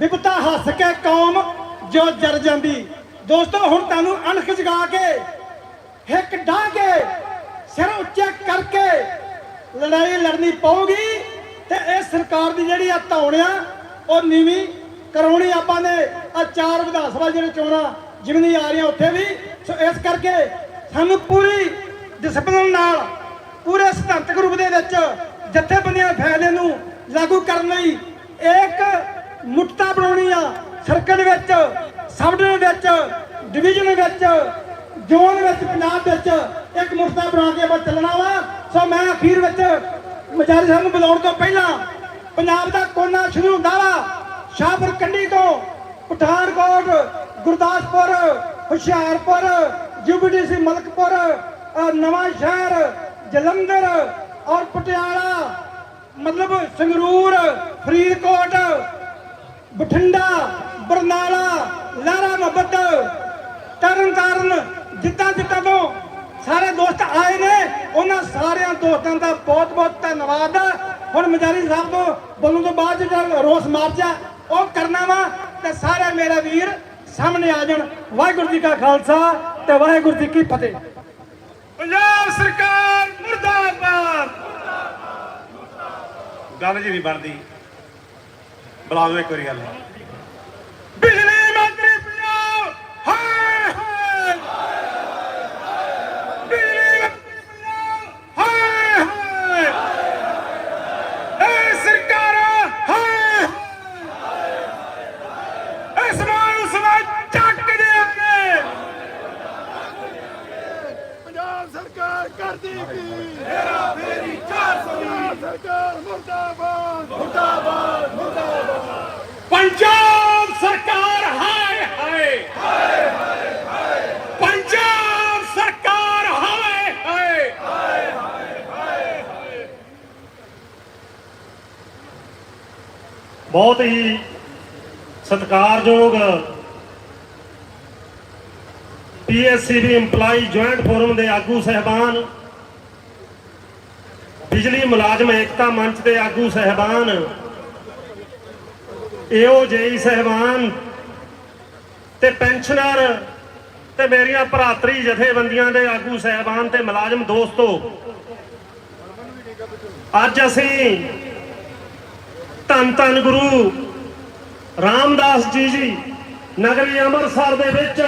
ਵਿਪਤਾ ਹੱਸ ਕੇ ਕੌਮ ਜੋ ਜਰ ਜਾਂਦੀ। ਦੋਸਤੋ, ਹੁਣ ਤੁਹਾਨੂੰ ਅਣਖ ਜਗਾ ਕੇ, ਹਿੱਕ ਢਾਹ ਕੇ, ਸਿਰ ਉੱਚਾ ਕਰਕੇ ਲੜਾਈ ਲੜਨੀ ਪਊਗੀ ਤੇ ਇਹ ਸਰਕਾਰ ਦੀ ਜਿਹੜੀ ਆ ਧੌਣਿਆ ਉਹ ਨੀਵੀਂ ਕਰਾਉਣੀ ਆਪਾਂ ਨੇ। ਆ ਚਾਰ ਵਿਧਾਨ ਸਭਾ ਜਿਹੜੇ ਚੋਣਾਂ ਜਿਮਨੀ ਆ ਰਹੀਆਂ ਉੱਥੇ ਵੀ, ਸੋ ਇਸ ਕਰਕੇ ਸਾਨੂੰ ਪੂਰੀ ਡਿਸਪਲਿਨ ਨਾਲ, ਪੂਰੇ ਸਿਧਾਂਤਕ ਰੂਪ ਦੇ ਵਿੱਚ ਜਥੇਬੰਦੀਆਂ ਫੈਸਲੇ ਨੂੰ ਲਾਗੂ ਕਰਨ ਲਈ ਇੱਕ ਮੁਕਤਾ ਬਣਾਉਣੀ ਆ ਸਰਕਲ ਵਿੱਚ ਸਬ ਡਿਵੀਜ਼ਨ ਵਿੱਚ ਡਿਵੀਜ਼ਨ ਵਿੱਚ ਜ਼ੋਨ ਵਿੱਚ ਪੰਜਾਬ ਵਿੱਚ ਇੱਕ ਮੁਕਤਾ ਬਣਾ ਕੇ ਆਪਾਂ ਚੱਲਣਾ ਵਾ। ਸੋ ਮੈਂ ਅਖੀਰ ਵਿੱਚ ਮਜਾਰੀ ਸਾਹਿਬ ਨੂੰ ਬੁਲਾਉਣ ਤੋਂ ਪਹਿਲਾਂ ਪੰਜਾਬ ਦਾ ਕੋਨਾ ਸ਼ੁਰੂ ਹੁੰਦਾ ਵਾ। ਸ਼ਾਹਪੁਰ ਕੰਡੀ ਤੋਂ ਪਠਾਨਕੋਟ ਗੁਰਦਾਸਪੁਰ ਹੁਸ਼ਿਆਰਪੁਰ ਯੂਬੀਡੀਸੀ ਮਲਕਪੁਰ ਅ, ਨਵਾਂ ਸ਼ਹਿਰ ਜਲੰਧਰ ਔਰ ਪਟਿਆਲਾ ਮਤਲਬ ਸੰਗਰੂਰ ਫਰੀਦਕੋਟ ਬਠਿੰਡਾ ਬਰਨਾਲਾ ਲਾਰਾ ਮੁਹੱਬਤ ਤਰਨਤਾਰਨ ਜਿੱਦਾਂ ਜਿੱਦਾਂ ਤੋਂ ਸਾਰੇ ਦੋਸਤ ਆਏ ਨੇ। ਉਹਨਾਂ ਸਾਰਿਆਂ ਦੋਸਤਾਂ ਦਾ ਬਹੁਤ ਬਹੁਤ ਧੰਨਵਾਦ। ਹੁਣ ਮਜਾਰੀ ਸਾਹਿਬ ਤੋਂ ਬੋਲਣ ਤੋਂ ਬਾਅਦ ਜਿਹੜਾ ਰੋਸ ਮਾਰਚ ਉਹ ਕਰਨਾ ਵਾ ਤੇ ਸਾਰੇ ਮੇਰੇ ਵੀਰ ਸਾਹਮਣੇ ਆ ਜਾਣ। ਵਾਹਿਗੁਰੂ ਜੀ ਕਾ ਖਾਲਸਾ ਤੇ ਵਾਹਿਗੁਰੂ ਜੀ ਕੀ ਫਤਿਹ। ਪੰਜਾਬ ਸਰਕਾਰ ਮੁਰਦਾਬਾਦ। ਗੱਲ ਜੀ ਨਹੀਂ ਬਣਦੀ। ਬੁਲਾ ਦਿਓ ਇੱਕ ਵਾਰੀ ਗੱਲ ਬਿਜਲੀ ਮੰਤਰੀ ਪੰਜਾਬ ਹਾਏ ਹਾਏ ਬਿਜਲੀ ਮੰਤਰੀ ਪੰਜਾਬ ਹਾਏ ਹਾਏ ਇਹ ਸਰਕਾਰ ਹਾਏ ਹਾਏ ਇਸ ਨੂੰ ਸਵਾ ਚੱਕ ਦੇਾਂਗੇ ਪੰਜਾਬ ਸਰਕਾਰ ਕਰਦੀ ਕੀ ਮੇਰਾ ਫੇਰੀ 400 ਸਰਕਾਰ ਮੁਰਦਾਬਾਦ ਮੁਰਦਾਬਾਦ ਮੁਰਦਾਬਾਦ ਪੰਜਾਬ ਸਰਕਾਰ ਹਾਏ ਹਾਏ। ਪੰਜਾਬ ਸਰਕਾਰ ਹਾਏ ਹਾਏ। ਬਹੁਤ ਹੀ ਸਤਿਕਾਰਯੋਗ ਪੀਐਸਸੀਬੀ EMPLOYE ਜੁਆਇੰਟ ਫੋਰਮ ਦੇ ਆਗੂ ਸਹਿਬਾਨ ਬਿਜਲੀ ਮੁਲਾਜ਼ਮ ਏਕਤਾ ਮੰਚ ਦੇ ਆਗੂ ਸਹਿਬਾਨ ਏਓ ਜੇਈ ਸਹਿਬਾਨ ਤੇ ਪੈਨਸ਼ਨਰ ਤੇ ਮੇਰੀਆਂ ਭਰਾਤਰੀ ਜਥੇਬੰਦੀਆਂ ਦੇ ਆਗੂ ਸਹਿਬਾਨ ਤੇ ਮੁਲਾਜ਼ਮ ਦੋਸਤੋ, ਅੱਜ ਅਸੀਂ ਧੰਨ ਧੰਨ ਗੁਰੂ ਰਾਮਦਾਸ ਜੀ ਜੀ, ਨਗਰੀ ਅੰਮ੍ਰਿਤਸਰ ਦੇ ਵਿੱਚ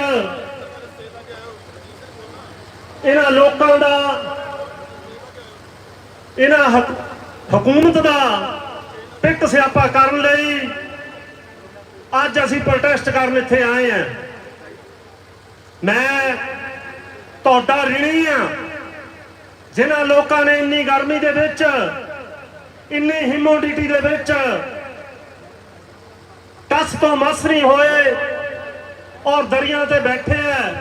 ਇਹਨਾਂ ਲੋਕਾਂ ਦਾ ਇਹਨਾਂ ਹਕੂਮਤ ਦਾ ਪਿੱਟ ਸਿਆਪਾ ਕਰਨ ਲਈ ਅੱਜ ਅਸੀਂ ਪ੍ਰੋਟੈਸਟ ਕਰਨ ਇੱਥੇ ਆਏ ਹਾਂ। ਮੈਂ ਤੁਹਾਡਾ ਰਿਣੀ ਆ ਜਿਨ੍ਹਾਂ ਲੋਕਾਂ ਨੇ ਇੰਨੀ ਗਰਮੀ ਦੇ ਵਿੱਚ, ਇੰਨੀ ਹਿਮੋਡਿਟੀ ਦੇ ਵਿੱਚ ਟਸ ਤੋਂ ਮਸ ਨਹੀਂ ਹੋਏ ਔਰ ਦਰਿਆ ਤੇ ਬੈਠੇ ਐ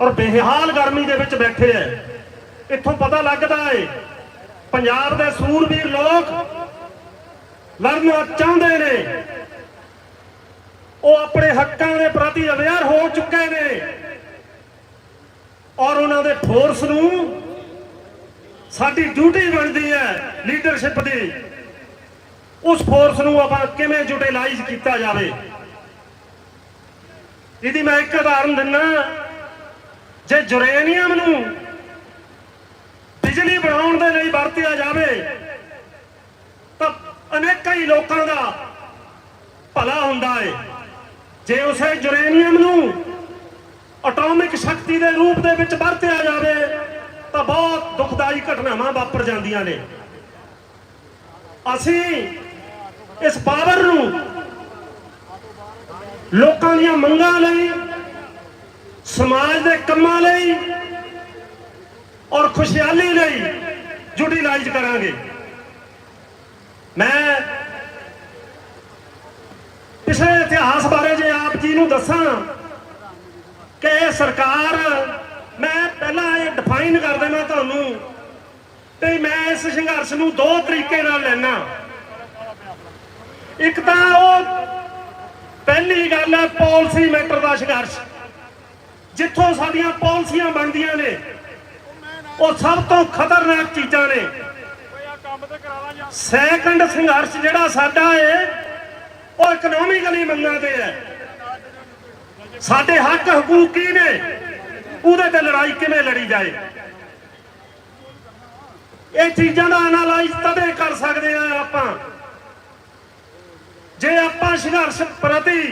ਔਰ ਬੇਹਾਲ ਗਰਮੀ ਦੇ ਵਿੱਚ ਬੈਠੇ ਐ ਇੱਥੋਂ ਪਤਾ ਲੱਗਦਾ ਏ, ਪੰਜਾਬ ਦੇ ਸੂਰਬੀਰ ਲੋਕ ਲੜਨਾ ਚਾਹੁੰਦੇ ਨੇ, ਉਹ ਆਪਣੇ ਹੱਕਾਂ ਦੇ ਪ੍ਰਤੀ ਅਵੇਅਰ ਹੋ ਚੁੱਕੇ ਨੇ ਔਰ ਉਹਨਾਂ ਦੇ ਫੋਰਸ ਨੂੰ ਸਾਡੀ ਡਿਊਟੀ ਬਣਦੀ ਹੈ ਲੀਡਰਸ਼ਿਪ ਦੀ। ਉਸ ਫੋਰਸ ਨੂੰ ਆਪਾਂ ਕਿਵੇਂ ਯੂਟਿਲਾਈਜ਼ ਕੀਤਾ ਜਾਵੇ? ਇਹਦੀ ਮੈਂ ਇੱਕ ਉਦਾਹਰਨ ਦਿੰਨਾ, ਜੇ ਯੂਰੇਨੀਅਮ ਨੂੰ ਬਿਜਲੀ ਬਣਾਉਣ ਦੇ ਲਈ ਵਰਤਿਆ ਜਾਵੇ, ਤਾਂ ਅਨੇਕਾਂ ਹੀ ਲੋਕਾਂ ਦਾ ਭਲਾ ਹੁੰਦਾ ਹੈ ਜੇ ਉਸੇ ਯੂਰੇਨੀਅਮ ਨੂੰ ਐਟੋਮਿਕ ਸ਼ਕਤੀ ਦੇ ਰੂਪ ਦੇ ਵਿੱਚ ਵਰਤਿਆ ਜਾਵੇ, ਤਾਂ ਬਹੁਤ ਦੁਖਦਾਈ ਘਟਨਾਵਾਂ ਵਾਪਰ ਜਾਂਦੀਆਂ ਨੇ। ਅਸੀਂ ਇਸ ਪਾਵਰ ਨੂੰ ਲੋਕਾਂ ਦੀਆਂ ਮੰਗਾਂ ਲਈ, ਸਮਾਜ ਦੇ ਕੰਮਾਂ ਲਈ ਔਰ ਖੁਸ਼ਹਾਲੀ ਲਈ ਯੂਟਿਲਾਈਜ਼ ਕਰਾਂਗੇ। ਮੈਂ ਪਿਛਲੇ ਇਤਿਹਾਸ ਬਾਰੇ ਜੇ ਆਪ ਜੀ ਨੂੰ ਦੱਸਾਂ ਕਿ ਇਹ ਸਰਕਾਰ ਮੈਂ ਪਹਿਲਾਂ ਇਹ ਡਿਫਾਈਨ ਕਰ ਦੇਣਾ ਤੁਹਾਨੂੰ ਤੇ ਮੈਂ ਇਸ ਸੰਘਰਸ਼ ਨੂੰ ਦੋ ਤਰੀਕੇ ਨਾਲ ਲੈਣਾ ਇੱਕ ਤਾਂ ਉਹ ਪਹਿਲੀ ਗੱਲ ਹੈ ਪਾਲਿਸੀ ਮੈਟਰ ਦਾ ਸੰਘਰਸ਼, ਜਿੱਥੋਂ ਸਾਡੀਆਂ ਪਾਲਿਸੀਆਂ ਬਣਦੀਆਂ ਨੇ। ਉਹ ਸਭ ਤੋਂ ਖਤਰਨਾਕ ਚੀਜ਼ਾਂ ਨੇ। ਸੈਕੰਡ ਸੰਘਰਸ਼ ਜਿਹੜਾ ਸਾਡਾ ਏ, ਉਹ ਇਕਨੋਮਿਕਲੀ ਮੰਗਾਂ ਤੇ ਹੈ। ਸਾਡੇ ਹੱਕ ਹਕੂਕ ਕੀ ਨੇ? ਉਹਦੇ ਤੇ ਲੜਾਈ ਕਿਵੇਂ ਲੜੀ ਜਾਏ? ਇਹ ਚੀਜ਼ਾਂ ਦਾ ਐਨਾਲਾਈਜ਼ ਤਦੇ ਕਰ ਸਕਦੇ ਆ ਆਪਾਂ। ਜੇ ਆਪਾਂ ਸੰਘਰਸ਼ ਪ੍ਰਤੀ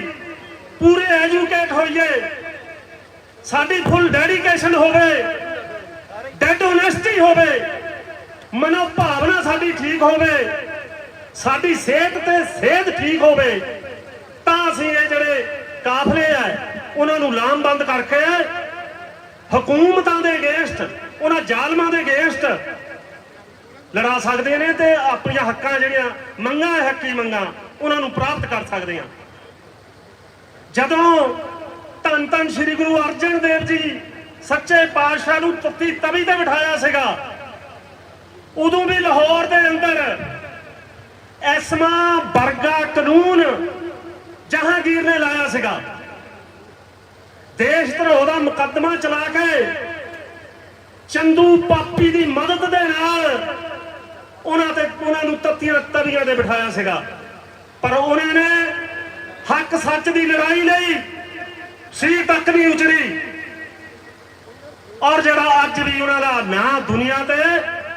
ਪੂਰੇ ਐਜੂਕੇਟ ਹੋਈਏ, ਸਾਡੀ ਫੁੱਲ ਡੈਡੀਕੇਸ਼ਨ ਹੋਵੇ ਡੈਡ ਓਨੈਸਟੀ ਹੋਵੇ। ਮਨੋ ਭਾਵਨਾ ਸਾਡੀ ਠੀਕ ਹੋਵੇ। ਸਾਡੀ ਸਿਹਤ ਤੇ ਸਿਹਤ ਠੀਕ ਹੋਵੇ। ਤਾਂ ਅਸੀਂ ਇਹ ਜਿਹੜੇ ਕਾਫਲੇ ਆ, ਉਹਨਾਂ ਨੂੰ ਲਾਮਬੰਦ ਕਰਕੇ ਹਕੂਮਤਾਂ ਦੇ ਅਗੇਂਸਟ, ਉਹਨਾਂ ਜ਼ਾਲਮਾਂ ਦੇ ਅਗੇਂਸਟ ਲੜਾ ਸਕਦੇ ਨੇ ਤੇ ਆਪਣੀਆਂ ਹੱਕਾਂ ਜਿਹੜੀਆਂ ਮੰਗਾਂ ਹੱਕੀ ਮੰਗਾਂ, ਉਹਨਾਂ ਨੂੰ ਪ੍ਰਾਪਤ ਕਰ ਸਕਦੇ ਹਾਂ। ਜਦੋਂ ਧੰਨ ਧੰਨ ਸ੍ਰੀ ਗੁਰੂ ਅਰਜਨ ਦੇਵ ਜੀ ਸੱਚੇ ਪਾਤਸ਼ਾਹ ਨੂੰ ਤੱਤੀ ਤਵੀ ਤੇ ਬਿਠਾਇਆ ਸੀਗਾ। ਉਦੋਂ ਵੀ ਲਾਹੌਰ ਦੇ ਅੰਦਰ ਐਸਮਾ ਵਰਗਾ ਕਾਨੂੰਨ ਜਹਾਂਗੀਰ ਨੇ ਲਾਇਆ ਸੀਗਾ। ਦੇਸ਼ ਧਰੋਹ ਦਾ ਮੁਕੱਦਮਾ ਚਲਾ ਕੇ ਚੰਦੂ ਪਾਪੀ ਦੀ ਮਦਦ ਦੇ ਨਾਲ ਉਹਨਾਂ ਤੇ ਉਹਨਾਂ ਨੂੰ ਤੱਤੀਆਂ ਤਵੀਆਂ ਤੇ ਬਿਠਾਇਆ ਸੀਗਾ। ਪਰ ਉਹਨਾਂ ਨੇ ਹੱਕ ਸੱਚ ਦੀ ਲੜਾਈ ਲਈ ਸੀ ਤੱਕ ਨਹੀਂ ਉਚਰੀ। ਔਰ ਜਿਹੜਾ ਅੱਜ ਵੀ ਉਹਨਾਂ ਦਾ ਨਾਂ ਦੁਨੀਆ ਤੇ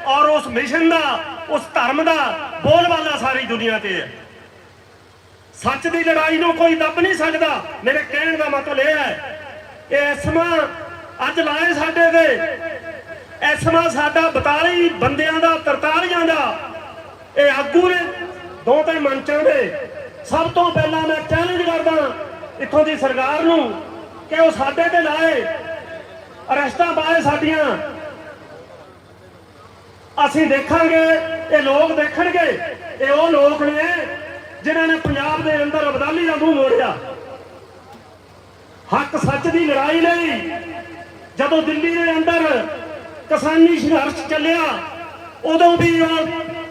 ਔਰ ਉਸ ਮਿਸ਼ਨ ਦਾ, ਉਸ ਧਰਮ ਦਾ ਬੋਲਬਾਲਾ ਸਾਰੀ ਦੁਨੀਆ ਤੇ ਹੈ। ਸੱਚ ਦੀ ਲੜਾਈ ਨੂੰ ਕੋਈ ਦੱਬ ਨਹੀਂ ਸਕਦਾ। ਮੇਰੇ ਕਹਿਣ ਦਾ ਮਤਲਬ ਇਹ ਹੈ, ਇਹ ਐਸਮਾ ਅੱਜ ਲਾਏ ਸਾਡੇ ਤੇ। ਇਸਮਾ ਸਾਡਾ 42 ਬੰਦਿਆਂ ਦਾ 43 ਦਾ। ਇਹ ਆਗੂ ਨੇ ਦੋ ਤਿੰਨ ਮੰਚਾਂ ਦੇ ਸਭ ਤੋਂ ਪਹਿਲਾਂ ਮੈਂ ਚੈਲੰਜ ਕਰਦਾ ਇੱਥੋਂ ਦੀ ਸਰਕਾਰ ਨੂੰ ਕਿ ਉਹ ਸਾਡੇ ਤੇ ਲਾਏ। ਅਰੈਸਟਾਂ ਬਾਅਦ ਸਾਡੀਆਂ। ਅਸੀਂ ਦੇਖਾਂਗੇ, ਇਹ ਲੋਕ ਦੇਖਣਗੇ। ਇਹ ਉਹ ਲੋਕ ਨੇ ਜਿਨ੍ਹਾਂ ਨੇ ਪੰਜਾਬ ਦੇ ਅੰਦਰ ਅਬਦਾਲੀ ਦਾ ਮੂੰਹ ਮੋੜਿਆ। ਹੱਕ ਸੱਚ ਦੀ ਲੜਾਈ ਲਈ ਜਦੋਂ ਦਿੱਲੀ ਦੇ ਅੰਦਰ ਕਿਸਾਨੀ ਸੰਘਰਸ਼ ਚੱਲਿਆ, ਉਦੋਂ ਵੀ ਉਹ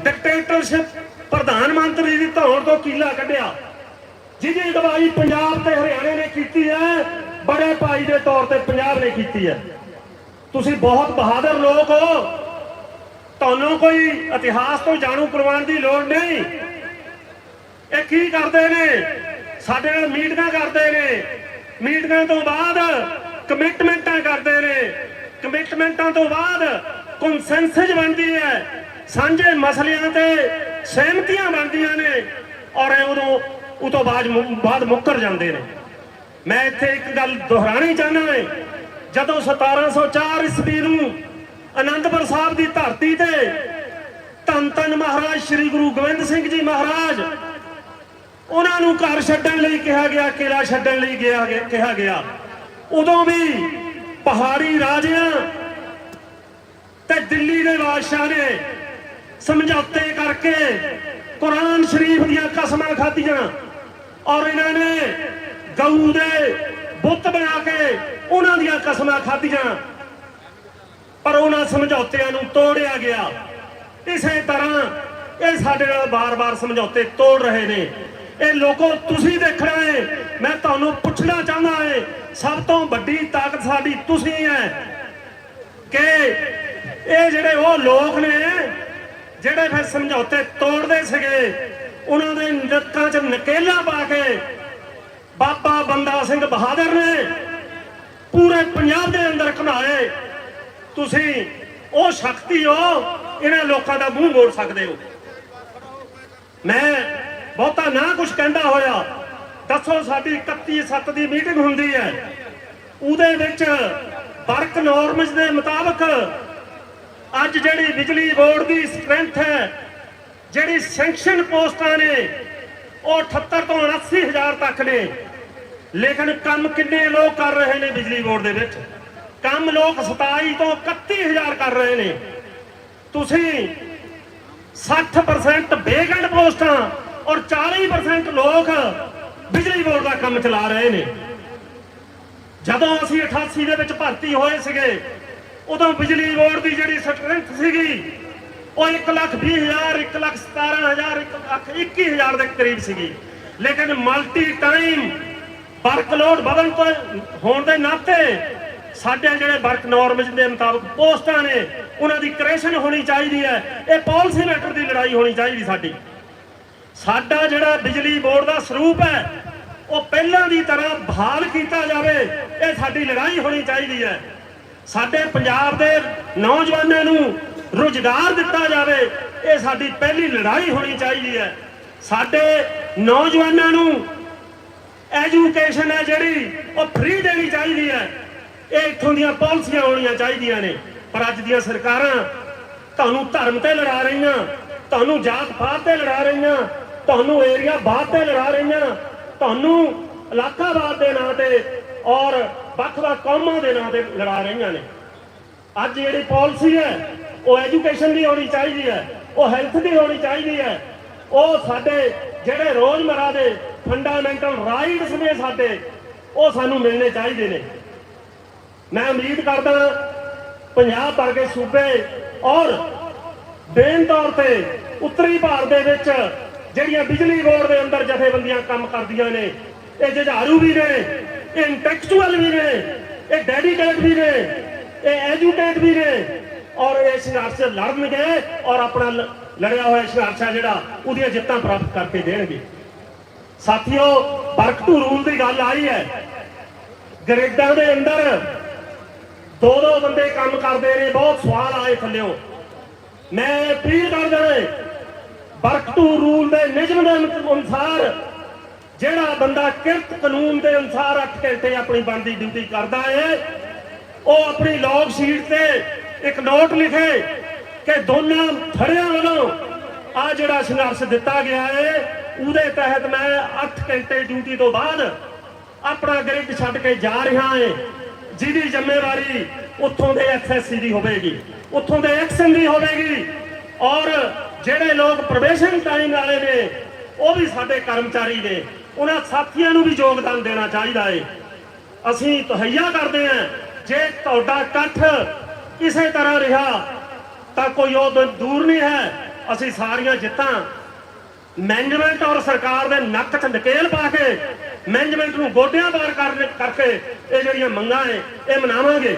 ਡਿਕਟੇਟਰਸ਼ਿਪ ਪ੍ਰਧਾਨ ਮੰਤਰੀ ਦੀ ਧੌਣ ਤੋਂ ਕੀਲਾ ਕੱਢਿਆ। ਜਿਹਦੀ ਅਗਵਾਈ ਪੰਜਾਬ ਤੇ ਹਰਿਆਣੇ ਨੇ ਕੀਤੀ ਹੈ, ਬੜੇ ਭਾਈ ਦੇ ਤੌਰ ਤੇ ਪੰਜਾਬ ਨੇ ਕੀਤੀ ਹੈ। ਤੁਸੀਂ ਬਹੁਤ ਬਹਾਦਰ ਲੋਕ ਹੋ। ਤੁਹਾਨੂੰ ਕੋਈ ਇਤਿਹਾਸ ਤੋਂ ਜਾਣੂ ਕਰਵਾਉਣ ਦੀ ਲੋੜ ਨਹੀਂ। ਇਹ ਕੀ ਕਰਦੇ ਨੇ? ਸਾਡੇ ਨਾਲ ਮੀਟਿੰਗਾਂ ਕਰਦੇ ਨੇ। ਮੀਟਿੰਗਾਂ ਤੋਂ ਬਾਅਦ ਕਮਿਟਮੈਂਟਾਂ ਕਰਦੇ ਨੇ। ਕਮਿਟਮੈਂਟਾਂ ਤੋਂ ਬਾਅਦ ਕੰਸੈਂਸਸ ਬਣਦੀ ਹੈ। ਸਾਂਝੇ ਮਸਲਿਆਂ ਤੇ ਸਹਿਮਤੀਆਂ ਬਣਦੀਆਂ ਨੇ ਔਰ ਇਹ ਉਦੋਂ ਉਹ ਤੋਂ ਬਾਅਦ ਬਾਅਦ ਮੁੱਕਰ ਜਾਂਦੇ ਨੇ। ਮੈਂ ਇੱਥੇ ਇੱਕ ਗੱਲ ਦੁਹਰਾਣੀ ਚਾਹੁੰਦਾ ਹਾਂ। ਜਦੋਂ 1704 ਈਸਵੀ ਨੂੰ ਅਨੰਦਪੁਰ ਸਾਹਿਬ ਦੀ ਧਰਤੀ ਤੇ ਧੰਨ ਧੰਨ ਮਹਾਰਾਜ ਸ੍ਰੀ ਗੁਰੂ ਗੋਬਿੰਦ ਸਿੰਘ ਜੀ ਮਹਾਰਾਜ, ਉਹਨਾਂ ਨੂੰ ਘਰ ਛੱਡਣ ਲਈ ਕਿਹਾ ਗਿਆ ਕਿਲਾ ਛੱਡਣ ਲਈ ਗਿਆ, ਕਿਹਾ ਗਿਆ। ਉਦੋਂ ਵੀ ਪਹਾੜੀ ਰਾਜਿਆਂ ਤੇ ਦਿੱਲੀ ਦੇ ਬਾਦਸ਼ਾਹ ਨੇ ਸਮਝੌਤੇ ਕਰਕੇ ਕੁਰਾਨ ਸ਼ਰੀਫ ਦੀਆਂ ਕਸਮਾਂ ਖਾਧੀਆਂ ਔਰ ਇਹਨਾਂ ਨੇ ਗਊ ਦੇ ਬੁੱਤ ਬਣਾ ਕੇ ਉਹਨਾਂ ਦੀਆਂ ਕਸਮਾਂ ਖਾਧੀਆਂ। ਪਰ ਉਹਨਾਂ ਸਮਝੌਤਿਆਂ ਨੂੰ ਤੋੜਿਆ ਗਿਆ। ਇਸੇ ਤਰ੍ਹਾਂ ਇਹ ਸਾਡੇ ਨਾਲ ਬਾਰ-ਬਾਰ ਸਮਝੌਤੇ ਤੋੜ ਰਹੇ ਨੇ। ਇਹ ਲੋਕੋ, ਤੁਸੀਂ ਦੇਖਣਾ ਹੈ, ਮੈਂ ਤੁਹਾਨੂੰ ਪੁੱਛਣਾ ਚਾਹੁੰਦਾ ਹਾਂ, ਸਭ ਤੋਂ ਵੱਡੀ ਤਾਕਤ ਸਾਡੀ ਤੁਸੀਂ ਹੈ ਕਿ ਇਹ ਜਿਹੜੇ ਉਹ ਲੋਕ ਨੇ, ਜਿਹੜੇ ਫਿਰ ਸਮਝੌਤੇ ਤੋੜਦੇ ਸੀਗੇ, ਉਹਨਾਂ ਦੇ ਨੱਕਾਂ 'ਚ ਨਕੇਲਾ ਪਾ ਕੇ ਬਾਬਾ ਬੰਦਾ ਸਿੰਘ ਬਹਾਦਰ ਨੇ ਪੂਰੇ ਪੰਜਾਬ ਦੇ ਅੰਦਰ ਘਮਾਏ। ਤੁਸੀਂ ਉਹ ਸ਼ਕਤੀ ਹੋ, ਇਹਨਾਂ ਲੋਕਾਂ ਦਾ ਮੂੰਹ ਮੋੜ ਸਕਦੇ ਹੋ। ਮੈਂ ਬਹੁਤਾ ਨਾ ਕੁਝ ਕਹਿੰਦਾ ਹੋਇਆ। ਦੱਸੋ ਸਾਡੀ 31 7 ਦੀ ਮੀਟਿੰਗ ਹੁੰਦੀ ਹੈ। ਉਹਦੇ ਵਿੱਚ ਵਰਕ ਨੋਰਮਸ ਦੇ ਮੁਤਾਬਕ ਅੱਜ ਜਿਹੜੀ ਬਿਜਲੀ ਬੋਰਡ ਦੀ ਸਟਰੈਂਥ ਹੈ, ਜਿਹੜੀ ਸੈਂਕਸ਼ਨ ਪੋਸਟਾਂ ਨੇ, ਉਹ 78 ਤੋਂ 79 ਹਜ਼ਾਰ ਤੱਕ ਨੇ। ਲੇਕਿਨ ਕੰਮ ਕਿੰਨੇ ਲੋਕ ਕਰ ਰਹੇ ਨੇ ਬਿਜਲੀ ਬੋਰਡ ਦੇ ਵਿੱਚ? ਕੰਮ ਲੋਕ 27 ਤੋਂ 31 ਹਜ਼ਾਰ ਕਰ ਰਹੇ ਨੇ। ਤੁਸੀਂ 60% ਬੇਗੰਡ ਪੋਸਟਾਂ ਔਰ 40% ਲੋਕ ਬਿਜਲੀ ਬੋਰਡ ਦਾ ਕੰਮ ਚਲਾ ਰਹੇ ਨੇ। ਜਦੋਂ ਅਸੀਂ 88 ਦੇ ਵਿੱਚ ਭਰਤੀ ਹੋਏ ਸੀਗੇ, ਉਦੋਂ ਬਿਜਲੀ ਬੋਰਡ ਦੀ ਜਿਹੜੀ ਸਟਰੈਂਥ ਸੀਗੀ, ਉਹ 1 ਲੱਖ 20 ਹਜ਼ਾਰ 1 ਲੱਖ 17 ਹਜ਼ਾਰ 1 ਲੱਖ 21 ਹਜ਼ਾਰ ਦੇ ਕਰੀਬ ਸੀਗੀ। ਲੇਕਿਨ ਮਲਟੀ ਟਾਈਮ ਵਰਕਲੋਡ ਵਧਣ ਤੋਂ ਹੋਣ ਦੇ ਨਾਤੇ ਸਾਡੇ ਜਿਹੜੇ ਵਰਕ ਨੋਰਮਸ ਦੇ ਮੁਤਾਬਕ ਪੋਸਟਾਂ ਨੇ, ਉਹਨਾਂ ਦੀ ਕ੍ਰੈਸ਼ਨ ਹੋਣੀ ਚਾਹੀਦੀ ਹੈ। ਇਹ ਪਾਲਿਸੀ ਮੈਟਰ ਦੀ ਲੜਾਈ ਹੋਣੀ ਚਾਹੀਦੀ ਸਾਡੀ। ਸਾਡਾ ਜਿਹੜਾ ਬਿਜਲੀ ਬੋਰਡ ਦਾ ਸਰੂਪ ਹੈ, ਉਹ ਪਹਿਲਾਂ ਦੀ ਤਰ੍ਹਾਂ ਬਹਾਲ ਕੀਤਾ ਜਾਵੇ, ਇਹ ਸਾਡੀ ਲੜਾਈ ਹੋਣੀ ਚਾਹੀਦੀ ਹੈ। ਸਾਡੇ ਪੰਜਾਬ ਦੇ ਨੌਜਵਾਨਾਂ ਨੂੰ ਰੁਜ਼ਗਾਰ ਦਿੱਤਾ ਜਾਵੇ, ਇਹ ਸਾਡੀ ਪਹਿਲੀ ਲੜਾਈ ਹੋਣੀ ਚਾਹੀਦੀ ਹੈ। ਸਾਡੇ ਨੌਜਵਾਨਾਂ ਨੂੰ ਐਜੂਕੇਸ਼ਨ ਹੈ ਜਿਹੜੀ, ਉਹ ਫ੍ਰੀ ਦੇਣੀ ਚਾਹੀਦੀ ਹੈ। ਇਹ ਇੱਥੋਂ ਦੀਆਂ ਪਾਲਿਸੀਆਂ ਹੋਣੀਆਂ ਚਾਹੀਦੀਆਂ ਨੇ। ਪਰ ਅੱਜ ਦੀਆਂ ਸਰਕਾਰਾਂ ਤੁਹਾਨੂੰ ਧਰਮ ਤੇ ਲੜਾ ਰਹੀਆਂ, ਤੁਹਾਨੂੰ ਜਾਤ ਪਾਤ ਤੇ ਲੜਾ ਰਹੀਆਂ, ਤੁਹਾਨੂੰ ਏਰੀਆ ਬਾਤ ਤੇ ਲੜਾ ਰਹੀਆਂ, ਤੁਹਾਨੂੰ ਇਲਾਕਾਵਾਦ ਦੇ ਨਾਂ ਤੇ ਔਰ ਵੱਖ-ਵੱਖ ਕੌਮਾਂ ਦੇ ਨਾਂ ਤੇ ਲੜਾ ਰਹੀਆਂ ਨੇ। ਅੱਜ ਜਿਹੜੀ ਪਾਲਿਸੀ ਹੈ, ਉਹ ਐਜੂਕੇਸ਼ਨ ਦੀ ਹੋਣੀ ਚਾਹੀਦੀ ਹੈ, ਉਹ ਹੈਲਥ ਦੀ ਹੋਣੀ ਚਾਹੀਦੀ ਹੈ। ਉਹ ਸਾਡੇ ਜਿਹੜੇ ਰੋਜ਼ਮਰਾ ਦੇ ਫੰਡਾਮੈਂਟਲ ਰਾਈਟਸ ਨੇ ਸਾਡੇ। ਉਹ ਸਾਨੂੰ ਮਿਲਣੇ ਚਾਹੀਦੇ ਨੇ। ਮੈਂ ਉਮੀਦ ਕਰਦਾ ਪੰਜਾਬ ਵਰਗੇ ਸੂਬੇ ਔਰ ਦੇਨ ਤੌਰ ਤੇ ਉੱਤਰੀ ਭਾਰਤ ਦੇ ਵਿੱਚ ਜਿਹੜੀਆਂ ਬਿਜਲੀ ਬੋਰਡ ਦੇ ਅੰਦਰ ਜਥੇਬੰਦੀਆਂ ਕੰਮ ਕਰਦੀਆਂ ਨੇ, ਇਹ ਜੁਝਾਰੂ ਵੀ ਨੇ, ਇਹ ਇੰਟੈਕਚੁਅਲ ਵੀ ਨੇ, ਇਹ ਡੈਡੀਕੇਟ ਵੀ ਨੇ, ਇਹ ਐਜੂਕੇਟ ਵੀ ਨੇ ਔਰ ਇਹ ਸੰਘਰਸ਼ ਲੜਨਗੇ ਔਰ ਆਪਣਾ ਲੜਿਆ ਹੋਇਆ ਸੰਘਰਸ਼ ਹੈ ਜਿਹੜਾ ਉਹਦੀਆਂ ਜਿੱਤਾਂ ਪ੍ਰਾਪਤ ਕਰਕੇ ਦੇਣਗੇ। ਸਾਥੀਓ ਵਰਕ ਟੂ ਰੂਲ ਦੀ ਗੱਲ ਆਈ ਹੈ। ਗ੍ਰਿਡਾਂ ਦੇ ਅੰਦਰ ਦੋ ਦੋ ਬੰਦੇ ਕੰਮ ਕਰਦੇ ਨੇ, ਬਹੁਤ ਸਵਾਲ ਆਏ ਥੱਲਿਓ। ਮੈਂ ਅਪੀਲ ਕਰਦਾ ਹਾਂ ਵਰਕ ਟੂ ਰੂਲ ਦੇ ਨਿਯਮ ਦੇ ਅਨੁਸਾਰ ਜਿਹੜਾ ਬੰਦਾ ਕਿਰਤ ਕਾਨੂੰਨ ਦੇ ਅਨੁਸਾਰ 8 ਘੰਟੇ ਆਪਣੀ ਬਣਦੀ ਡਿਊਟੀ ਕਰਦਾ ਹੈ, ਉਹ ਆਪਣੀ ਲੌਗ ਸ਼ੀਟ ਤੇ ਇੱਕ ਨੋਟ ਲਿਖੇ ਕਿ ਦੋਨਾਂ ਥੜਿਆਂ ਵੱਲੋਂ ਆ ਜਿਹੜਾ ਸੰਘਰਸ਼ ਦਿੱਤਾ ਗਿਆ ਹੈ ਉਹਦੇ ਤਹਿਤ ਮੈਂ 8 ਘੰਟੇ ਡਿਊਟੀ ਤੋਂ ਬਾਅਦ ਆਪਣਾ ਗ੍ਰਿਡ ਛੱਡ ਕੇ ਜਾ ਰਿਹਾ ਹਾਂ ਜਿਹਦੀ ਜ਼ਿੰਮੇਵਾਰੀ ਉੱਥੋਂ ਦੇ ਐਸਐਸਸੀ ਦੀ ਹੋਵੇਗੀ, ਉੱਥੋਂ ਦੇ ਐਕਸ਼ਨ ਦੀ ਹੋਵੇਗੀ ਔਰ ਜਿਹੜੇ ਲੋਕ ਪ੍ਰਵੇਸ਼ਨ ਟਾਈਮ ਵਾਲੇ ਨੇ, ਉਹ ਵੀ ਸਾਡੇ ਕਰਮਚਾਰੀ ਨੇ, ਉਹਨਾਂ ਸਾਥੀਆਂ ਨੂੰ ਵੀ ਯੋਗਦਾਨ ਦੇਣਾ ਚਾਹੀਦਾ ਹੈ ਅਸੀਂ ਤਹਈਆ ਕਰਦੇ ਹਾਂ ਜੇ ਤੁਹਾਡਾ ਇਕੱਠ ਇਸੇ ਤਰ੍ਹਾਂ ਰਿਹਾ, ਤਾਂ ਕੋਈ ਉਹ ਦੂਰ ਨਹੀਂ ਹੈ, ਅਸੀਂ ਸਾਰੀਆਂ ਜਿੱਤਾਂ। ਮੈਨੇਜਮੈਂਟ ਔਰ ਸਰਕਾਰ ਦੇ ਨੱਕ 'ਚ ਨਕੇਲ ਪਾ ਕੇ ਮੈਨੇਜਮੈਂਟ ਨੂੰ ਗੋਡਿਆਂ ਪਾਰ ਕਰਕੇ ਇਹ ਜਿਹੜੀਆਂ ਮੰਗਾਂ ਹੈ ਇਹ ਮਨਾਵਾਂਗੇ।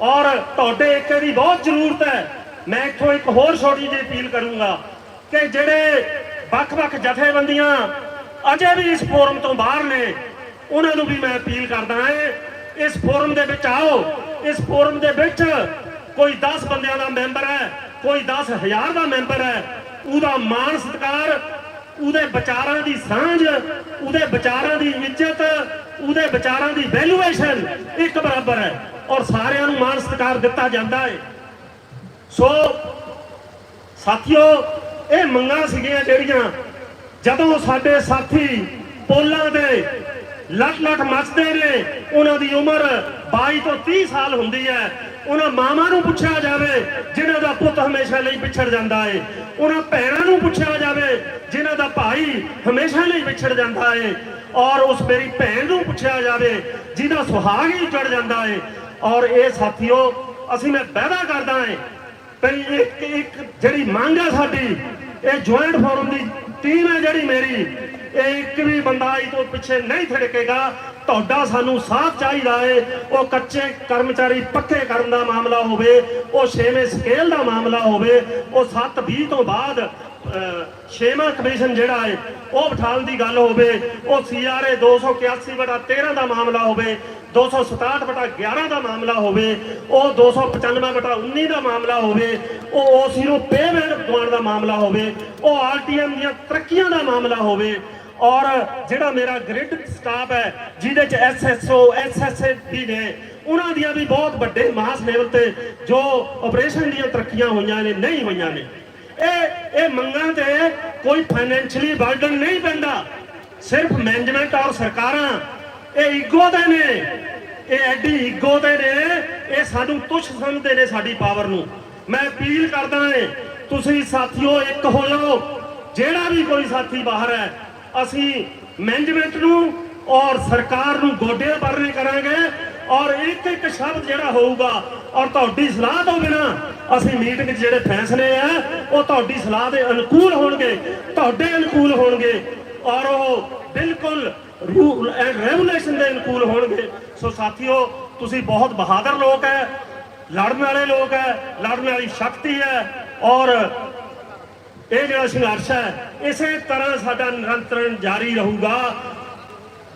ਔਰ ਤੁਹਾਡੇ ਏਕੇ ਦੀ ਬਹੁਤ ਜ਼ਰੂਰਤ ਹੈ। ਮੈਂ ਇੱਥੋਂ ਇੱਕ ਹੋਰ ਛੋਟੀ ਜਿਹੀ ਅਪੀਲ ਕਰੂੰਗਾ ਕਿ ਜਿਹੜੇ ਵੱਖ-ਵੱਖ ਜਥੇਬੰਦੀਆਂ ਅਜੇ ਵੀ ਇਸ ਫੋਰਮ ਤੋਂ ਬਾਹਰ ਨੇ, ਉਹਨਾਂ ਨੂੰ ਵੀ ਮੈਂ ਅਪੀਲ ਕਰਦਾ ਹਾਂ, ਇਸ ਫੋਰਮ ਦੇ ਵਿੱਚ ਆਓ। ਇਸ ਫੋਰਮ ਦੇ ਵਿੱਚ ਕੋਈ 10 ਬੰਦਿਆਂ ਦਾ ਮੈਂਬਰ ਹੈ, ਕੋਈ 10000 ਦਾ ਮੈਂਬਰ ਹੈ ਉਹਦਾ ਮਾਣ ਸਤਿਕਾਰ, ਉਹਦੇ ਵਿਚਾਰਾਂ ਦੀ ਸਾਂਝ, ਉਹਦੇ ਵਿਚਾਰਾਂ ਦੀ ਇੱਜ਼ਤ, ਉਹਦੇ ਵਿਚਾਰਾਂ ਦੀ ਵੈਲਿਊਏਸ਼ਨ ਇੱਕ ਬਰਾਬਰ ਹੈ ਔਰ ਸਾਰਿਆਂ ਨੂੰ ਮਾਣ ਸਤਿਕਾਰ ਦਿੱਤਾ ਜਾਂਦਾ ਹੈ। ਸੋ ਸਾਥੀਓ, ਇਹ ਮੰਗਾਂ ਸੀਗੀਆਂ ਜਿਹੜੀਆਂ ਜਦੋਂ ਸਾਡੇ ਸਾਥੀ ਪੋਲਾਂ ਦੇ ਲੱਟ ਲੱਟ ਮੱਚਦੇ ਨੇ। ਉਹਨਾਂ ਦੀ ਉਮਰ 22 ਤੋਂ 30 ਸਾਲ ਹੁੰਦੀ ਹੈ। ਉਹਨਾਂ ਮਾਵਾਂ ਨੂੰ ਪੁੱਛਿਆ ਜਾਵੇ, ਜਿਨ੍ਹਾਂ ਦਾ ਪੁੱਤ ਹਮੇਸ਼ਾ ਲਈ ਵਿਛੜ ਜਾਂਦਾ ਹੈ ਉਹਨਾਂ ਭੈਣਾਂ ਨੂੰ ਪੁੱਛਿਆ ਜਾਵੇ, ਜਿਨ੍ਹਾਂ ਦਾ ਭਾਈ ਹਮੇਸ਼ਾ ਲਈ ਵਿਛੜ ਜਾਂਦਾ ਹੈ ਔਰ ਉਸ ਮੇਰੀ ਭੈਣ ਨੂੰ ਪੁੱਛਿਆ ਜਾਵੇ, ਜਿਹਦਾ ਸੁਹਾਗ ਹੀ ਚੜ ਜਾਂਦਾ ਏ। ਔਰ ਇਹ ਸਾਥੀਓ, ਅਸੀਂ ਮੈਂ ਵਾਅਦਾ ਕਰਦਾ ਏ, ਭਈ ਇੱਕ ਇੱਕ ਜਿਹੜੀ ਮੰਗ ਹੈ ਸਾਡੀ ਇਹ ਜੁਆਇੰਟ ਫੋਰਮ ਦੀ ਟੀਮ ਹੈ ਜਿਹੜੀ ਮੇਰੀ। ਇਹ ਇੱਕ ਵੀ ਬੰਦਾ ਇਹ ਤੋਂ ਪਿੱਛੇ ਨਹੀਂ ਥੜਕੇਗਾ। ਤੁਹਾਡਾ ਸਾਨੂੰ ਸਾਥ ਚਾਹੀਦਾ ਹੈ ਉਹ ਕੱਚੇ ਕਰਮਚਾਰੀ ਪੱਕੇ ਕਰਨ ਦਾ ਮਾਮਲਾ ਹੋਵੇ, ਉਹ ਛੇਵੇਂ ਸਕੇਲ ਦਾ ਮਾਮਲਾ ਹੋਵੇ, ਉਹ 720 ਤੋਂ ਬਾਅਦ ਛੇਵਾਂ ਕਮਿਸ਼ਨ ਜਿਹੜਾ ਹੈ ਉਹ ਬਿਠਾਉਣ ਦੀ ਗੱਲ ਹੋਵੇ, ਉਹ ਸੀਆਰਏ 281 ਬਟਾ 13 ਦਾ ਮਾਮਲਾ ਹੋਵੇ 267 ਬਟਾ 11 ਦਾ ਮਾਮਲਾ ਹੋਵੇ, ਉਹ 295 ਬਟਾ 19 ਦਾ ਮਾਮਲਾ ਹੋਵੇ, ਉਹ ਓਸੀ ਨੂੰ ਪੇਮੈਂਟ ਦਿਵਾਉਣ ਦਾ ਮਾਮਲਾ ਹੋਵੇ, ਉਹ ਆਰਟੀਐਮ ਦੀਆਂ ਤਰੱਕੀਆਂ ਦਾ ਮਾਮਲਾ ਹੋਵੇ, ਔਰ ਜਿਹੜਾ ਮੇਰਾ ਗ੍ਰਿਡ ਸਟਾਫ ਹੈ, ਜਿਹਦੇ ਚ ਐਸਐਸਓ ਐਸਐਸਏ ਵੀ ਨੇ, ਉਹਨਾਂ ਦੀਆਂ ਵੀ ਬਹੁਤ ਵੱਡੇ ਮਾਸ ਲੈਵਲ ਤੇ ਜੋ ਆਪਰੇਸ਼ਨ ਦੀਆਂ ਤਰੱਕੀਆਂ ਹੋਈਆਂ ਨੇ, ਨਹੀਂ ਹੋਈਆਂ ਨੇ। ਇਹ ਇਹ ਮੰਗਾਂ ਤੇ ਕੋਈ ਫਾਈਨੈਂਸ਼ੀਅਲੀ ਬਰਡਨ ਨਹੀਂ ਪੈਂਦਾ। ਸਿਰਫ ਮੈਨੇਜਮੈਂਟ ਔਰ ਸਰਕਾਰਾਂ ਇਹ ਈਗੋ ਦੇ ਨੇ। ਇਹ ਐਡੀ ਈਗੋ ਦੇ ਨੇ। ਇਹ ਸਾਨੂੰ ਤੁਛ ਸਮਝਦੇ ਨੇ ਸਾਡੀ ਪਾਵਰ ਨੂੰ। ਮੈਂ ਅਪੀਲ ਕਰਦਾ ਹਾਂ, ਤੁਸੀਂ ਸਾਥੀਓ, ਇੱਕ ਹੋ ਜਾਓ। ਜਿਹੜਾ ਵੀ ਕੋਈ ਸਾਥੀ ਬਾਹਰ ਹੈ, ਅਸੀਂ ਮੈਨੇਜਮੈਂਟ ਨੂੰ ਔਰ ਸਰਕਾਰ ਨੂੰ ਗੋਡਿਆਂ ਭਰਨੇ ਕਰਾਂਗੇ ਔਰ ਇੱਕ ਇੱਕ ਸ਼ਬਦ ਜਿਹੜਾ ਹੋਊਗਾ, ਔਰ ਤੁਹਾਡੀ ਸਲਾਹ ਤੋਂ ਬਿਨਾ ਅਸੀਂ ਮੀਟਿੰਗ 'ਚ ਜਿਹੜੇ ਫੈਸਲੇ ਆ, ਉਹ ਤੁਹਾਡੀ ਸਲਾਹ ਦੇ ਅਨੁਕੂਲ ਹੋਣਗੇ। ਤੁਹਾਡੇ ਅਨੁਕੂਲ ਹੋਣਗੇ। ਔਰ ਉਹ ਬਿਲਕੁਲ ਰੂਲ ਐਂਡ ਰੈਗੂਲੇਸ਼ਨ ਦੇ ਅਨੁਕੂਲ ਹੋਣਗੇ। ਸੋ ਸਾਥੀਓ, ਤੁਸੀਂ ਬਹੁਤ ਬਹਾਦਰ ਲੋਕ ਹੈ, ਲੜਨ ਵਾਲੇ ਲੋਕ ਹੈ, ਲੜਨ ਵਾਲੀ ਸ਼ਕਤੀ ਹੈ ਔਰ ਇਹ ਜਿਹੜਾ ਸੰਘਰਸ਼ ਹੈ, ਇਸੇ ਤਰ੍ਹਾਂ ਸਾਡਾ ਨਿਰੰਤਰ ਜਾਰੀ ਰਹੂਗਾ।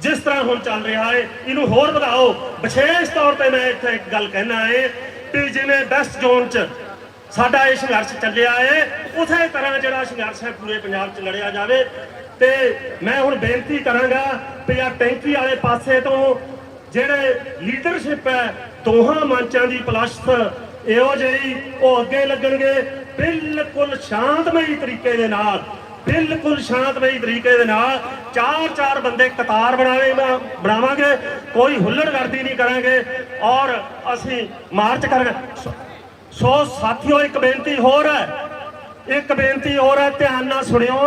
ਜਿਸ ਤਰ੍ਹਾਂ ਹੁਣ ਚੱਲ ਰਿਹਾ ਹੈ, ਇਹਨੂੰ ਹੋਰ ਵਧਾਓ। ਵਿਸ਼ੇਸ਼ ਤੌਰ ਤੇ ਮੈਂ ਇੱਥੇ ਇੱਕ ਗੱਲ ਕਹਿਣਾ ਹੈ ਕਿ ਜਿਵੇਂ ਵੈਸਟ ਜ਼ੋਨ 'ਚ ਸਾਡਾ ਇਹ ਸੰਘਰਸ਼ ਚੱਲਿਆ ਹੈ, ਉਸੇ ਤਰ੍ਹਾਂ ਜਿਹੜਾ ਸੰਘਰਸ਼ ਹੈ ਪੂਰੇ ਪੰਜਾਬ 'ਚ ਲੜਿਆ ਜਾਵੇ। ਤੇ ਮੈਂ ਹੁਣ ਬੇਨਤੀ ਕਰਾਂਗਾ ਵੀ ਆ ਟੈਂਕੀ ਵਾਲੇ ਪਾਸੇ ਤੋਂ ਜਿਹੜੇ ਲੀਡਰਸ਼ਿਪ ਹੈ, ਦੋਹਾਂ ਮੰਚਾਂ ਦੀ ਪਲਸਤ ਇਹੋ ਜਿਹੀ ਉਹ ਅੱਗੇ ਲੱਗਣਗੇ ਬਿਲਕੁਲ ਸ਼ਾਂਤਮਈ ਤਰੀਕੇ ਦੇ ਨਾਲ, ਬਿਲਕੁਲ ਸ਼ਾਂਤਮਈ ਤਰੀਕੇ ਦੇ ਨਾਲ ਚਾਰ ਚਾਰ ਬੰਦੇ ਕਤਾਰ ਬਣਾਵੇ ਬਣਾਵਾਂਗੇ, ਕੋਈ ਹੁੱਲੜਗਰਦੀ ਨਹੀਂ ਕਰਾਂਗੇ ਔਰ ਅਸੀਂ ਮਾਰਚ ਕਰਾਂਗੇ। ਸੋ ਸਾਥੀਓ, ਇੱਕ ਬੇਨਤੀ ਹੋਰ ਹੈ ਇੱਕ ਬੇਨਤੀ ਹੋਰ ਹੈ, ਧਿਆਨ ਨਾਲ ਸੁਣਿਓ,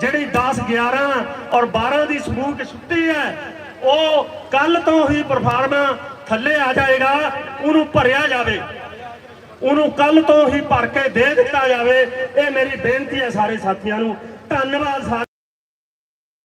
ਜਿਹੜੀ 10 11 ਔਰ 12 ਦੀ ਸਮੂਹ ਛੁੱਟੀ ਹੈ, ਉਹ ਕੱਲ ਤੋਂ ਹੀ ਪਰਫਾਰਮਾ ਥੱਲੇ ਆ ਜਾਏਗਾ, ਉਹਨੂੰ ਭਰਿਆ ਜਾਵੇ। ਉਹਨੂੰ ਕੱਲ ਤੋਂ ਹੀ ਭਰ ਕੇ ਦੇ ਦਿੱਤਾ ਜਾਵੇ। ਇਹ ਮੇਰੀ ਬੇਨਤੀ ਹੈ ਸਾਰੇ ਸਾਥੀਆਂ ਨੂੰ। ਧੰਨਵਾਦ ਸਾਰੇ